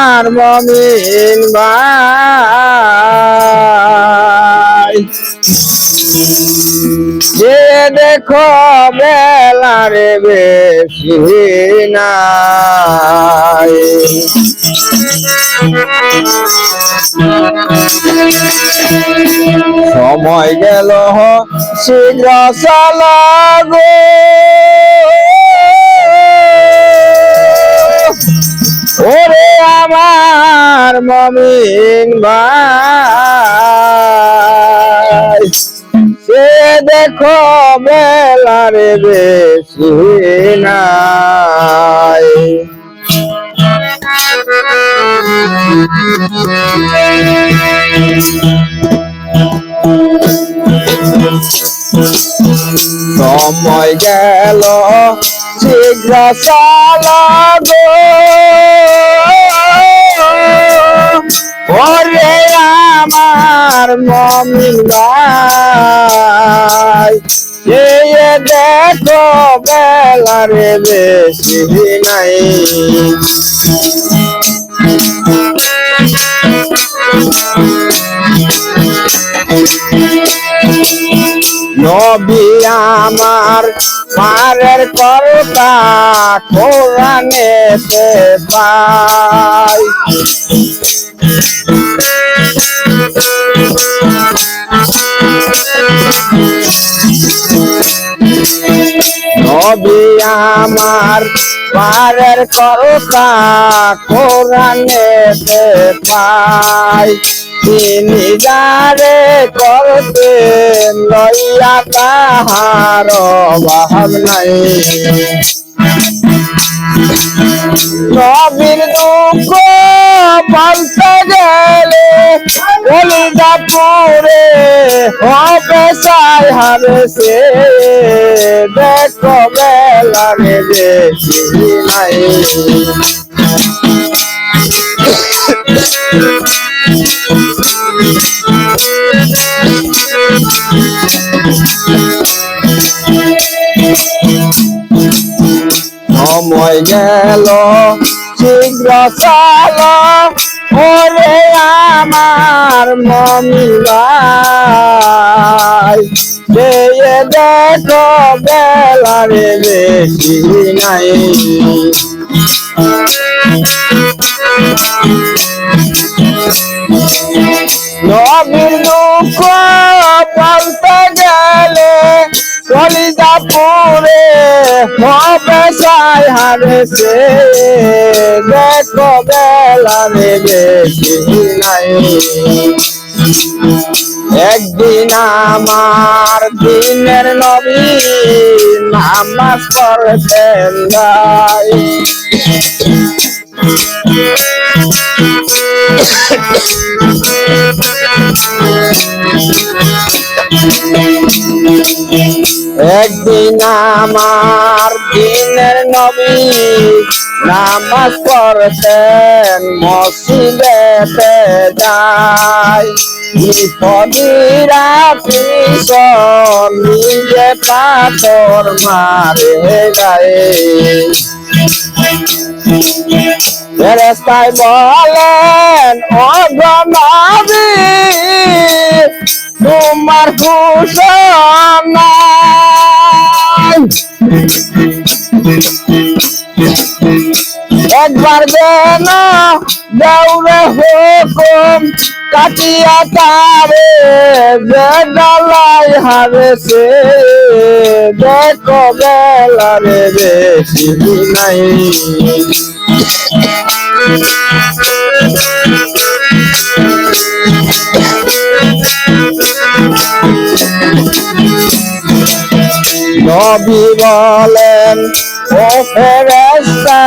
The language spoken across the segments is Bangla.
আর মমিন ভাই। যে দেখো বেলারে বেশি নাই। সময় গেল শীঘ্র চালাগো ওরে মমিন ভাই সে দেখো বেলারে বেশি নাই। সময় গেল শীঘ্র চালাগো আমার মমিন ভাই এই দেখো বেলারে বেশি নাই। নবী আমার পারের কর্তা কোরআনেতে পাই। আমার পারের কথা কোরআনে পাই তিনি যারে করতে লইয়া তাহার অভাব নাই। নবীর দুঃখ বলতে গেলে কলিজা পরে হবে সাই হারে সে দেখো বেশি নাই। সময় গেল, শীঘ্র চাল, ওরে আমার মমিন ভাই দেখো বেলারে বেশি নাই। নবীর দুঃখ গেলে কলিজা পরে সাই হারেছে। দেখো বেলারে বেশি নাই। একদিন আমার দিনের নবী নামাজ পড়তেন গাই একদিন আমার দিনের নবী নামাজ পড়তেন মসজিদেতে যায় বিপদীরা পিছন নিজে পাথর মারে গায়ে। ফেরেস্তায় বলেন ও গণবী তোমার একবার যেন দৌড়ে হুকুম কাটিয়া তারে বেদালাই হারেছে দেখো বেলারে বেশি নাই। নবী বলেন ও ফেরেস্তা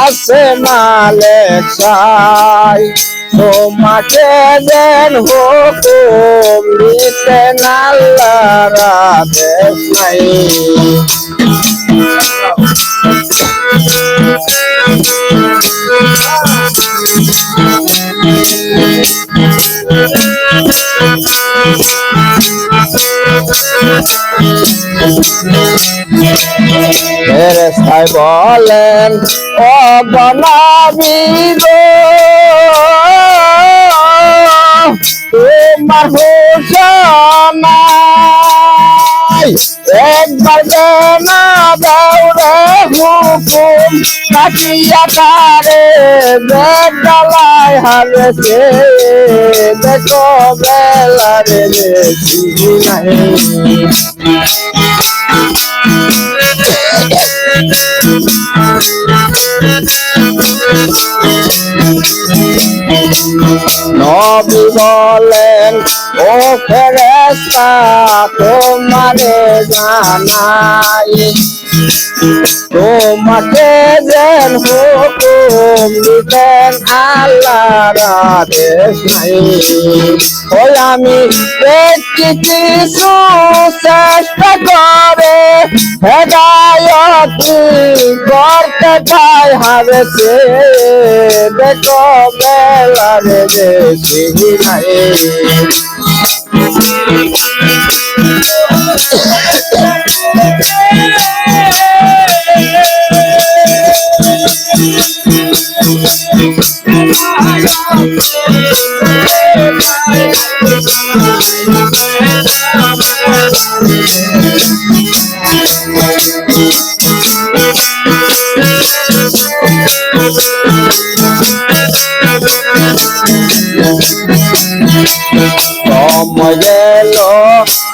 আছে মালেক সাই তোমাকে দেন হুকুম দিতেন আল্লাহ রাধে নাই। ফেরেস্তায় বলেন, ও বনাবি গো। তোমার হোসনাই একবার দেনা দাও রে হুকুম তাকিয়া তারে বেদলায় হারেছে। দেখো বেলারে বেশি নাই নবী বলেন ও ফেরেস্তা তোমারে জানাই। তোমাকে যেন দিতেন আল্লাহর আদেশ নাই। ওই আমি দেখছি কিছু চেষ্টা করে, হেদায়তি করতে চাই হারেছে। দেখো বেলারে বেশি নাই। গেল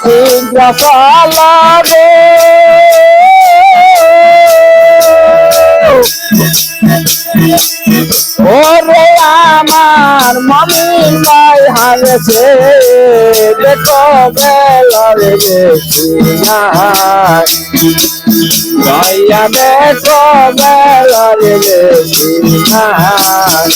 শীঘ্র পালাবে ওরে আমার মামির নাই হারেছে। দেখো বেলার দয়া দেখো বেলার নাই।